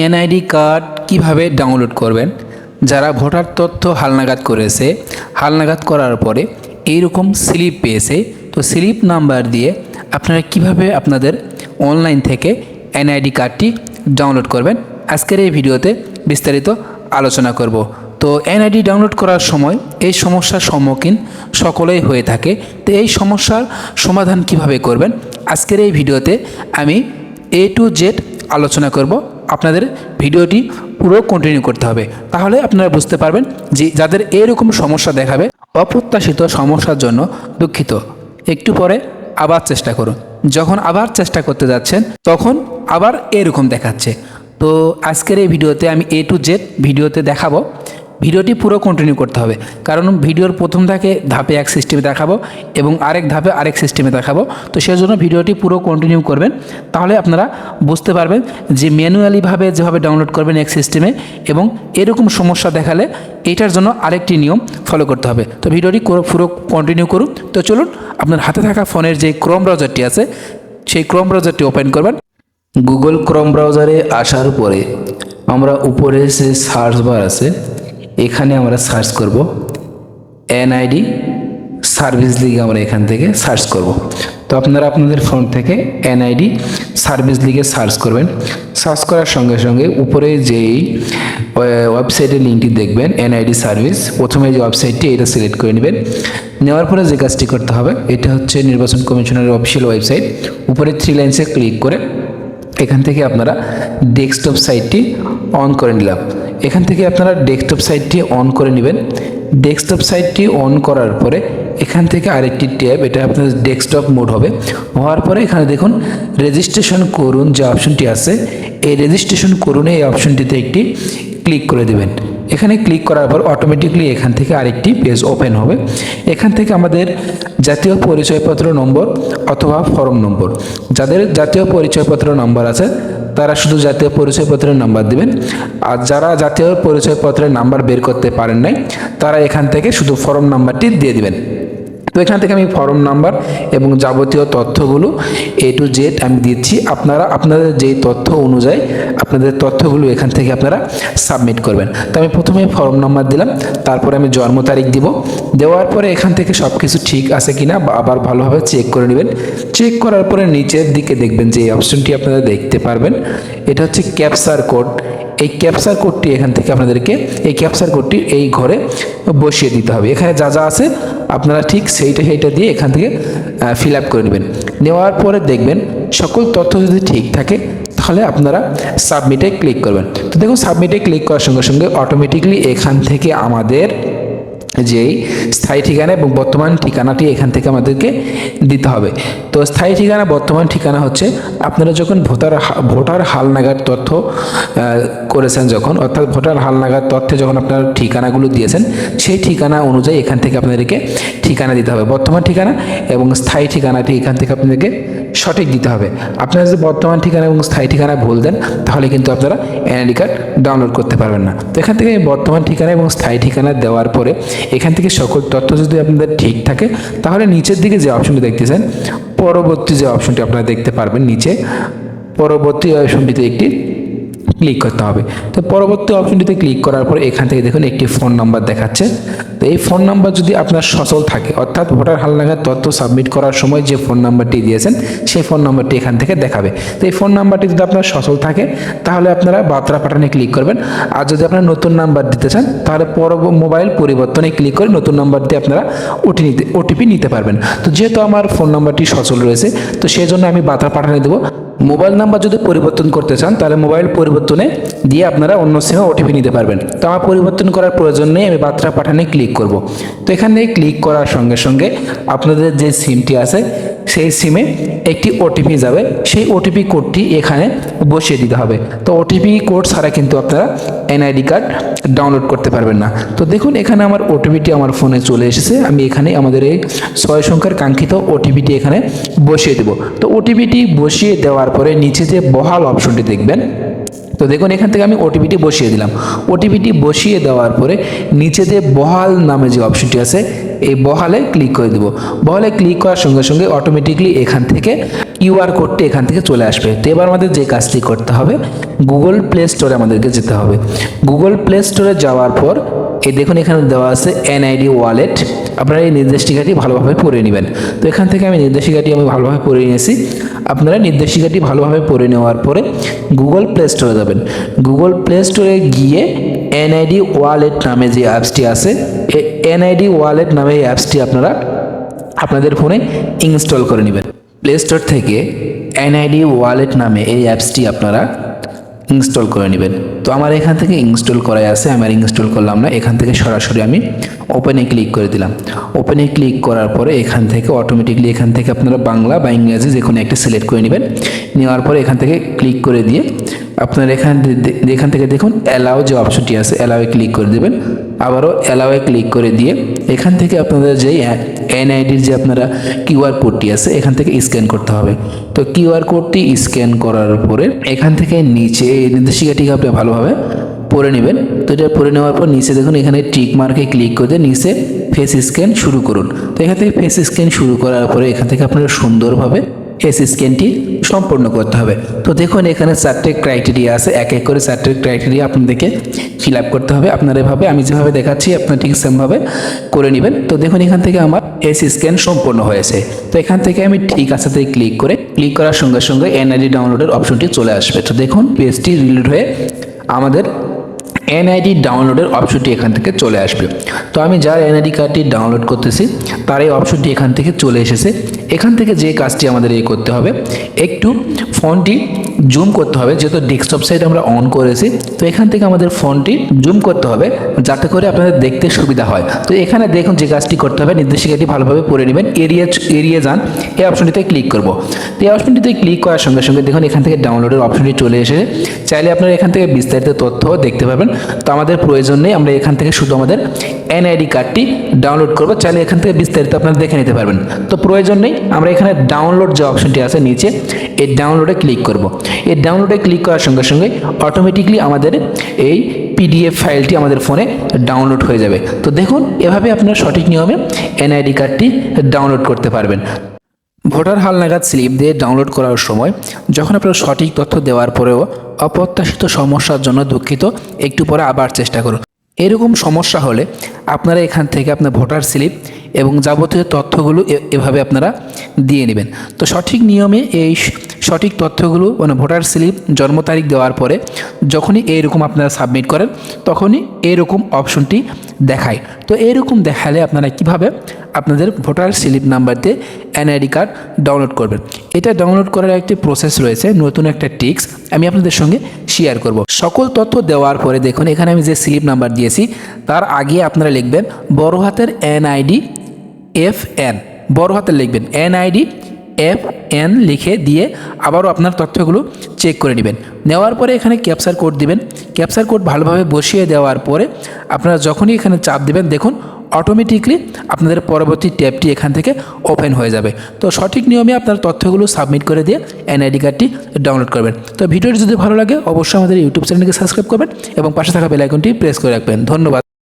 NID card কীভাবে download করবেন? যারা ভোটার তথ্য হালনাগাদ করেছে, হালনাগাদ করার পরে এইরকম স্লিপ পেয়েছে, তো স্লিপ নাম্বার দিয়ে আপনারা কীভাবে আপনাদের অনলাইন থেকে এনআইডি কার্ডটি ডাউনলোড করবেন? আজকের এই ভিডিওতে বিস্তারিত আলোচনা করব। তো এনআইডি ডাউনলোড করার সময় এই সমস্যার সম্মুখীন সকলেই হয়ে থাকে। তো এই সমস্যার সমাধান কীভাবে করবেন? আজকের এই ভিডিওতে আমি এ টু জেড আলোচনা করব। আপনাদের ভিডিওটি পুরো কন্টিনিউ করতে হবে। তাহলে আপনারা বুঝতে পারবেন যে যাদের এরকম সমস্যা দেখাবে, অপ্রত্যাশিত সমস্যার জন্য দুঃখিত। একটু পরে আবার চেষ্টা করুন। যখন আবার চেষ্টা করতে যাচ্ছেন, তখন আবার এরকম দেখাচ্ছে। তো আজকের এই ভিডিওতে আমি এ টু জেড ভিডিওতে দেখাবো। ভিডিওটি পুরো কন্টিনিউ করতে হবে। কারণ ভিডিওর প্রথম ধাপে ধাপে এক সিস্টেমে দেখাবো এবং আরেক ধাপে আরেক সিস্টেমে দেখাবো। তো সেই জন্য ভিডিওটি পুরো কন্টিনিউ করবেন। তাহলে আপনারা বুঝতে পারবেন যে ম্যানুয়ালিভাবে যেভাবে ডাউনলোড করবেন এক সিস্টেমে এবং এরকম সমস্যা দেখালে এইটার জন্য আরেকটি নিয়ম ফলো করতে হবে। তো ভিডিওটি পুরো কন্টিনিউ করুন। তো চলুন, আপনার হাতে থাকা ফোনের যে ক্রোম ব্রাউজারটি আছে, সেই ক্রোম ব্রাউজারটি ওপেন করবেন। গুগল ক্রোম ব্রাউজারে আসার পরে আমরা উপরে যে সার্চ বার আছে এখানে আমরা সার্চ করব এনআইডি সার্ভিস লিগে আমরা এখান থেকে সার্চ করব। তো আপনারা আপনাদের ফোন থেকে এনআইডি সার্ভিস লিগে সার্চ করবেন। সার্চ করার সঙ্গে সঙ্গে উপরে যেই ওয়েবসাইটের লিঙ্কটি দেখবেন এনআইডি সার্ভিস প্রথমে যে ওয়েবসাইটটি এটা সিলেক্ট করে নেবেন। নেওয়ার পরে যে কাজটি করতে হবে, এটা হচ্ছে নির্বাচন কমিশনের অফিসিয়াল ওয়েবসাইট উপরে থ্রি লাইন্সে ক্লিক করে এখান থেকে আপনারা ডেস্কটপ সাইটটি অন করে নিলাম। এখান থেকে আপনারা ডেস্কটপ সাইটটি অন করে নেবেন। ডেস্কটপ সাইটটি অন করার পরে এখান থেকে আরেকটি ট্যাব, এটা আপনার ডেস্কটপ মোড হবে। হওয়ার পরে এখানে দেখুন রেজিস্ট্রেশন করুন যে অপশনটি আছে, এই রেজিস্ট্রেশন করুন, এই অপশনটিতে একটি ক্লিক করে দেবেন। এখানে ক্লিক করার পর অটোমেটিকলি এখান থেকে আরেকটি পেজ ওপেন হবে। এখান থেকে আমাদের জাতীয় পরিচয়পত্র নম্বর অথবা ফর্ম নম্বর। যাদের জাতীয় পরিচয়পত্র নম্বর আছে তারা শুধু জাতীয় পরিচয়পত্রের নাম্বার দিবেন। আর যারা জাতীয় পরিচয়পত্রের নাম্বার বের করতে পারেন নাই, তারা এখান থেকে শুধু ফর্ম নাম্বারটি দিয়ে দিবেন। তো এখান থেকে আমি ফর্ম নাম্বার এবং যাবতীয় তথ্যগুলো এ টু জেড আমি দিচ্ছি। আপনারা আপনাদের যেই তথ্য অনুযায়ী আপনাদের তথ্যগুলো এখান থেকে আপনারা সাবমিট করবেন। তো আমি প্রথমে ফর্ম নাম্বার দিলাম, তারপরে আমি জন্ম তারিখ দিব। দেওয়ার পরে এখান থেকে সব কিছু ঠিক আছে কিনা বা আবার ভালোভাবে চেক করে নেবেন। চেক করার পরে নিচের দিকে দেখবেন যে এই অপশনটি আপনারা দেখতে পারবেন। এটা হচ্ছে ক্যাপচার কোড এই ক্যাপচার কোডটি এখান থেকে আপনাদেরকে এই ক্যাপচার কোডটি এই ঘরে বসিয়ে দিতে হবে। এখানে যা যা আছে আপনারা ঠিক সেইটা সেইটা দিয়ে এখান থেকে ফিল আপ করে নেবেন। নেওয়ার পরে দেখবেন সকল তথ্য যদি ঠিক থাকে, তাহলে আপনারা সাবমিটে ক্লিক করবেন। তো দেখুন সাবমিটে ক্লিক করার সঙ্গে সঙ্গে অটোমেটিকলি এখান থেকে আমাদের যেই স্থায়ী ঠিকানা এবং বর্তমান ঠিকানাটি এখান থেকে আমাদেরকে দিতে হবে। তো স্থায়ী ঠিকানা, বর্তমান ঠিকানা হচ্ছে আপনারা যখন ভোটার ভোটার হালনাগাদ তথ্য করেছেন যখন, অর্থাৎ ভোটার হালনাগাদ তথ্যে যখন আপনার ঠিকানাগুলো দিয়েছেন, সেই ঠিকানা অনুযায়ী এখান থেকে আপনাদেরকে ঠিকানা দিতে হবে। বর্তমান ঠিকানা এবং স্থায়ী ঠিকানাটি এখান থেকে আপনাদেরকে সঠিক দিতে হবে। আপনারা যদি বর্তমান ঠিকানা এবং স্থায়ী ঠিকানা ভুল দেন, তাহলে কিন্তু আপনারা এনআইডি কার্ড ডাউনলোড করতে পারবেন না। তো এখান থেকে আমি বর্তমান ঠিকানা এবং স্থায়ী ঠিকানা দেওয়ার পরে, এখান থেকে সকল তথ্য যদি আপনাদের ঠিক থাকে, তাহলে নিচের দিকে যে অপশনটি দেখতেছেন, পরবর্তী যে অপশনটি আপনারা দেখতে পারবেন নিচে। পরবর্তী অপশনটিতে একটি ক্লিক করতে হবে। তো পরবর্তী অপশনটিতে ক্লিক করার পর এখান থেকে দেখুন একটি ফোন নাম্বার দেখাচ্ছে। তো এই ফোন নাম্বার যদি আপনার সচল থাকে, অর্থাৎ ভোটার হালনাগাদ তথ্য সাবমিট করার সময় যে ফোন নাম্বারটি দিয়েছেন, সেই ফোন নাম্বারটি এখান থেকে দেখাবে। তো এই ফোন নাম্বারটি যদি আপনার সচল থাকে, তাহলে আপনারা বার্তা পাঠানে ক্লিক করবেন। আর যদি আপনারা নতুন নাম্বার দিতে চান, তাহলে পর মোবাইল পরিবর্তনে ক্লিক করে নতুন নাম্বার দিয়ে আপনারা ওটি নিতে ওটিপি নিতে পারবেন। তো যেহেতু আমার ফোন নাম্বারটি সচল রয়েছে, তো সেই জন্য আমি বার্তা পাঠানে দেবো। মোবাইল নাম্বার যদি পরিবর্তন করতে চান, তাহলে মোবাইল পরিবর্তনে দিয়ে আপনারা অন্য সিমে ওটিপি নিতে পারবেন। তো আমার পরিবর্তন করার প্রয়োজন নেই, আমি বার্তা পাঠানে ক্লিক করব। তো এখানে ক্লিক করার সঙ্গে সঙ্গে আপনাদের যে সিমটি আছে, সেই সিমে একটি ওটিপি যাবে। সেই ওটিপি কোডটি এখানে বসিয়ে দিতে হবে। তো ওটিপি কোড ছাড়া কিন্তু আপনারা এনআইডি কার্ড ডাউনলোড করতে পারবেন না। তো দেখুন, এখানে আমার ওটিপিটি আমার ফোনে চলে এসেছে। আমি এখানে আমাদের এই ছয় সংখ্যার কাঙ্ক্ষিত ওটিপিটি এখানে বসিয়ে দেব। তো ওটিপিটি বসিয়ে দেওয়ার পরে নিচে যে বহাল অপশনটি দেখবেন, তো দেখুন এখান থেকে আমি ওটিপিটি বসিয়ে দিলাম। ওটিপিটি বসিয়ে দেওয়ার পরে নিচে যে বহাল নামে যে অপশনটি আছে, এই বহালে ক্লিক করে দেবো। বহালে ক্লিক করার সঙ্গে সঙ্গে অটোমেটিকলি এখান থেকে কিউআর কোডটি এখান থেকে চলে আসবে। তো এবার আমাদের যে কাজটি করতে হবে গুগল প্লে স্টোরে আমাদেরকে যেতে হবে। গুগল প্লে স্টোরে যাওয়ার পর এই দেখুন এখানে দেওয়া আছে এনআইডি ওয়ালেট আপনারা এই নির্দেশিকাটি ভালোভাবে পড়ে নেবেন। তো এখান থেকে আমি নির্দেশিকাটি আমি ভালোভাবে পড়ে নিয়েছি। আপনারা নির্দেশিকাটি ভালোভাবে পড়ে নেওয়ার পরে গুগল প্লে স্টোরে যাবেন। গুগল প্লে স্টোরে গিয়ে এনআইডি ওয়ালেট নামে যে অ্যাপসটি আছে এনআইডি ওয়ালেট নামে এই অ্যাপসটি আপনারা আপনাদের ফোনে ইনস্টল করে নেবেন। প্লে স্টোর থেকে এনআইডি ওয়ালেট নামে এই অ্যাপসটি আপনারা ইনস্টল করে নেবেন। তো আমার এখান থেকে ইনস্টল করাই আছে আমার ইনস্টল করলাম না। এখান থেকে সরাসরি আমি ওপেনে ক্লিক করে দিলাম। ওপেনে ক্লিক করার পরে এখান থেকে অটোমেটিকলি এখান থেকে আপনারা বাংলা বা ইংরাজি যে কোনো একটা সিলেক্ট করে নেবেন। নেওয়ার পরে এখান থেকে ক্লিক করে দিয়ে আপনার এখান এখান থেকে দেখুন অ্যালাও যে অপশনটি আছে অ্যালাওয়ে ক্লিক করে দেবেন। আবারও অ্যালাওয়ে ক্লিক করে দিয়ে এখান থেকে আপনাদের যেই এনআইডির যে আপনারা কিউআর কোডটি আছে, এখান থেকে স্ক্যান করতে হবে। তো কিউআর কোডটি স্ক্যান করার পরে এখান থেকে নিচে এই নির্দেশিকাটিকে আপনি ভালোভাবে পরে নেবেন। তো এটা পরে নেওয়ার পর নিচে দেখুন এখানে টিক মার্কে ক্লিক করে নিচে ফেস স্ক্যান শুরু করুন। তো এখান থেকে ফেস স্ক্যান শুরু করার পরে এখান থেকে আপনারা সুন্দরভাবে ফেস স্ক্যানটি সম্পূর্ণ করতে হবে। তো দেখুন, এখানে চারটে ক্রাইটেরিয়া আছে। এক এক করে চারটে ক্রাইটেরিয়া আপনাদেরকে ফিল আপ করতে হবে। আপনার এভাবে, আমি যেভাবে দেখাচ্ছি, আপনার ঠিক সেমভাবে করে নেবেন। তো দেখুন, এখান থেকে আমার এস স্ক্যান সম্পূর্ণ হয়েছে। তো এখান থেকে আমি ঠিক আছেতে ক্লিক করে ক্লিক করার সঙ্গে সঙ্গে এনআইডি ডাউনলোডের অপশনটি চলে আসবে। তো দেখুন পেজটি রিলোড হয়ে আমাদের এনআইডি ডাউনলোডের অপশনটি এখান থেকে চলে আসবে। তো আমি যার এনআইডি কার্ডটি ডাউনলোড করতেছি, তার এই অপশনটি এখান থেকে চলে এসেছে। এখান থেকে যে কাজটি আমাদের এই করতে হবে, একটু ফোনটি জুম করতে হবে, যেহেতু ডেস্কটপ সাইড আমরা অন করেছি, তো এখান থেকে আমাদের ফোনটি জুম করতে হবে, যাতে করে আপনাদের দেখতে সুবিধা হয়। তো এখানে দেখুন যে কাজটি করতে হবে, নির্দেশিকাটি ভালোভাবে পড়ে নেবেন এরিয়া এরিয়ে যান, এই অপশনটিতে ক্লিক করব। তো এই অপশনটিতে ক্লিক করার সঙ্গে সঙ্গে দেখুন এখান থেকে ডাউনলোডের অপশনটি চলে এসেছে। চাইলে আপনারা এখান থেকে বিস্তারিত তথ্য দেখতে পাবেন তো আমাদের প্রয়োজন নেই, আমরা এখান থেকে শুধু আমাদের এনআইডি কার্ডটি ডাউনলোড করব। চাইলে এখান থেকে বিস্তারিত আপনারা দেখে নিতে পারবেন। তো প্রয়োজন নেই, আমরা এখানে ডাউনলোড যে অপশনটি আছে নিচে, এই ডাউনলোডে ক্লিক করব। এই ডাউনলোডে ক্লিক করার সঙ্গে সঙ্গে অটোমেটিকলি আমাদের এই পিডিএফ ফাইলটি আমাদের ফোনে ডাউনলোড হয়ে যাবে। তো দেখুন, এভাবে আপনারা সঠিক নিয়মে এনআইডি কার্ডটি ডাউনলোড করতে পারবেন। ভোটার হালনাগাদ স্লিপ দিয়ে ডাউনলোড করার সময় যখন আপনার সঠিক তথ্য দেওয়ার পরেও অপ্রত্যাশিত সমস্যার জন্য দুঃখিত, একটু পরে আবার চেষ্টা করুন। এরকম সমস্যা হলে আপনারা এখান থেকে আপনার ভোটার স্লিপ এবং যাবতীয় তথ্যগুলো এভাবে আপনারা দিয়ে নেবেন। তো সঠিক নিয়মে এই সঠিক তথ্যগুলো মানে ভোটার স্লিপ, জন্ম তারিখ দেওয়ার পরে যখনই এইরকম আপনারা সাবমিট করেন, তখনই এরকম অপশনটি দেখায়। তো এরকম দেখালে আপনারা কীভাবে আপনাদের ভোটার স্লিপ নাম্বার দিয়ে এনআইডি কার্ড ডাউনলোড করবেন। এটা ডাউনলোড করার একটি প্রসেস রয়েছে, নতুন একটা টিক্স আমি আপনাদের সঙ্গে শেয়ার করব। সকল তথ্য দেওয়ার পরে দেখুন, এখানে আমি যে স্লিপ নাম্বার দিয়েছি, তার আগে আপনারা লিখবেন বড় হাতের এনআইডি এফ এন বড় হাতের লিখবেন, এনআইডি এফ এন লিখে দিয়ে আবারও আপনার তথ্যগুলো চেক করে নেবেন। নেওয়ার পরে এখানে ক্যাপচার কোড দিবেন। ক্যাপচার কোড ভালোভাবে বসিয়ে দেওয়ার পরে আপনারা যখনই এখানে চাপ দিবেন, দেখুন অটোমেটিকলি আপনাদের পরবর্তী ট্যাবটি এখান থেকে ওপেন হয়ে যাবে। তো সঠিক নিয়মে আপনার তথ্যগুলো সাবমিট করে দিয়ে এনআইডি কার্ডটি ডাউনলোড করবেন। তো ভিডিওটি যদি ভালো লাগে, অবশ্যই আমাদের ইউটিউব চ্যানেলকে সাবস্ক্রাইব করবেন এবং পাশে থাকা বেল আইকনটি প্রেস করে রাখবেন। ধন্যবাদ।